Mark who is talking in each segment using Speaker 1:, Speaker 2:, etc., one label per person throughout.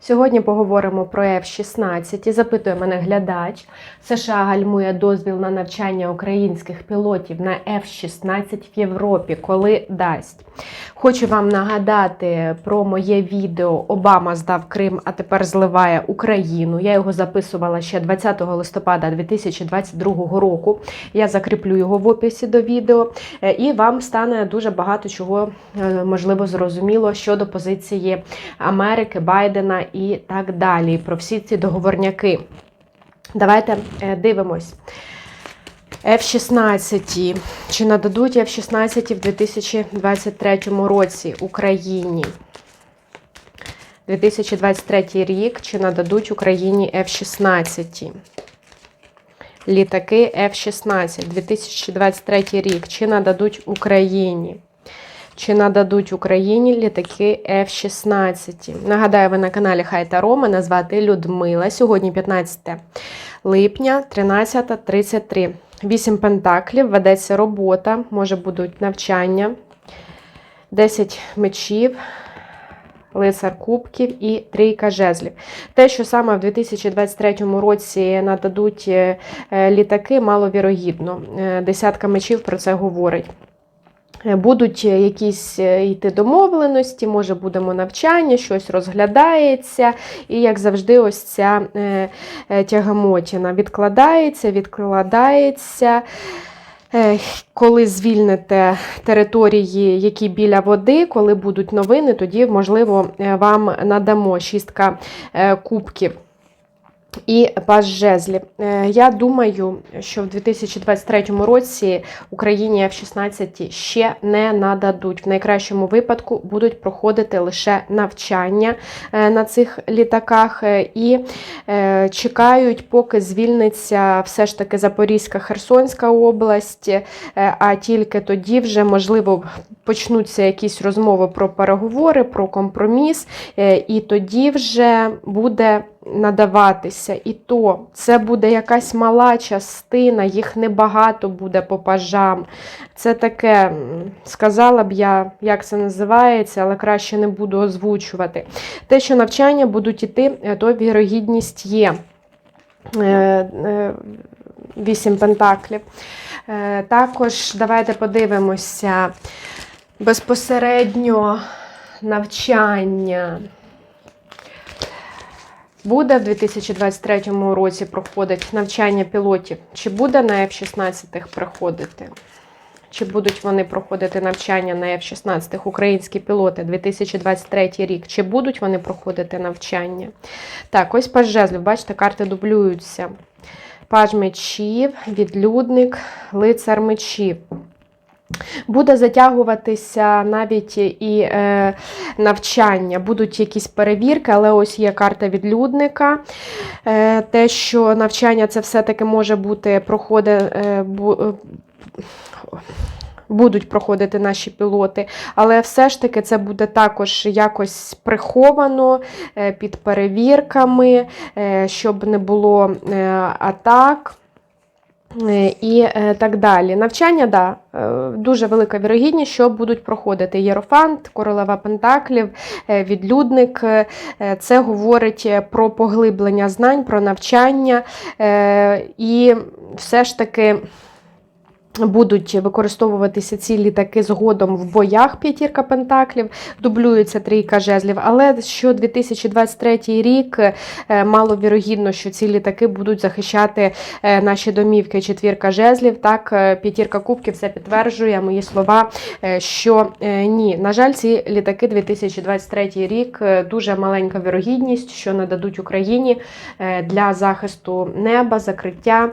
Speaker 1: Сьогодні поговоримо про F-16 і запитує мене глядач. США гальмує дозвіл на навчання українських пілотів на F-16 в Європі, коли дасть. Хочу вам нагадати про моє відео Обама здав Крим, а тепер зливає Україну. Я його записувала ще 20 листопада 2022 року. Я закріплю його в описі до відео, Е, і вам стане дуже багато чого е, можливо зрозуміло щодо позиції Америки, Байдена і так далі. Про всі ці договорняки. Давайте е, дивимось. F-16. Чи нададуть F-16 в 2023 році Україні? 2023 рік. Чи нададуть Україні F-16? Літаки F-16. 2023 рік. Чи нададуть Україні? Чи нададуть Україні літаки F-16? Нагадаю, ви на каналі Хай Таро. Мене звати Людмила. Сьогодні 15 липня, 13.33. 8 пентаклів, ведеться робота, може будуть навчання, 10 мечів, лицар кубків і трійка жезлів. Те, що саме в 2023 році нададуть е, літаки, маловірогідно. Е, Десятка мечів про це говорить. Е, Будуть якісь е, йти домовленості, може будемо навчання, щось розглядається. І, як завжди, ось ця е, е, тягамотіна відкладається, відкладається. Е, Коли звільните території, які біля води, коли будуть новини, тоді, можливо, е, вам надамо шістка е, кубків. І паж жезлів. Е, Я думаю, що в 2023 році Україні F-16 ще не нададуть. В найкращому випадку будуть проходити лише навчання е, на цих літаках е, і чекають, поки звільниться все ж таки Запорізька Херсонська область, а тільки тоді вже можливо почнуться якісь розмови про переговори, про компроміс, і тоді вже буде надаватися. І то це буде якась мала частина, їх небагато буде по пажам. Це таке, сказала б я, як це називається, але краще не буду озвучувати. Те, що навчання будуть іти, е, то вірогідність є. Е, е, Вісім пентаклів. Також давайте подивимося безпосередньо навчання. Буде в 2023 році проходить навчання пілотів? Чи буде на F-16 приходити? Чи будуть вони проходити навчання на F-16 українські пілоти 2023 рік? Чи будуть вони проходити навчання? Так, ось паж жезлів, бачите, карти дублюються. Паж мечів, відлюдник, лицар мечів. Буде затягуватися навіть і е, навчання, будуть якісь перевірки, але ось є карта відлюдника. Е, те, що навчання це все-таки може бути проходи, е, бу, е, будуть проходити наші пілоти, але все ж таки це буде також якось приховано е, під перевірками, е, щоб не було атак. Е, І е, так далі. Навчання, да, е, дуже велика вірогідність, що будуть проходити Єрофант, королева Пентаклів, відлюдник. Це говорить про поглиблення знань, про навчання. І все ж таки. Будуть використовуватися ці літаки згодом в боях п'ятірка пентаклів, дублюється трійка жезлів. Але що 2023 рік е, маловірогідно, що ці літаки будуть захищати е, наші домівки. Четвірка жезлів. Так, е, п'ятірка кубків це підтверджує мої слова, що ні. На жаль, ці літаки 2023 рік дуже маленька вірогідність, що нададуть Україні для захисту неба, закриття.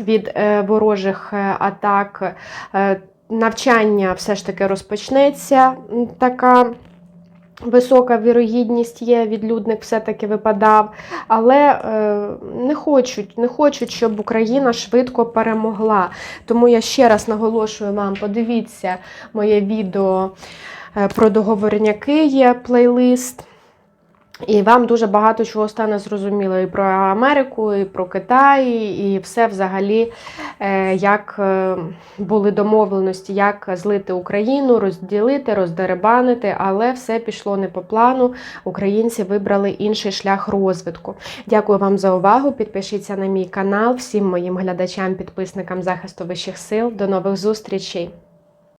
Speaker 1: Від е, ворожих е, атак. Е, Навчання все ж таки розпочнеться. Така висока вірогідність є, відлюдник все-таки випадав. Але е, не хочуть, не хочуть, щоб Україна швидко перемогла. Тому я ще раз наголошую вам, подивіться моє відео про договорняки, є плейлист. І вам дуже багато чого стане зрозуміло і про Америку, і про Китай, і все взагалі, е, як е, були домовленості, як злити Україну, розділити, роздеребанити, але все пішло не по плану. Українці вибрали інший шлях розвитку. Дякую вам за увагу. Підпишіться на мій канал, всім моїм глядачам, підписникам захисту вищих сил. До нових зустрічей!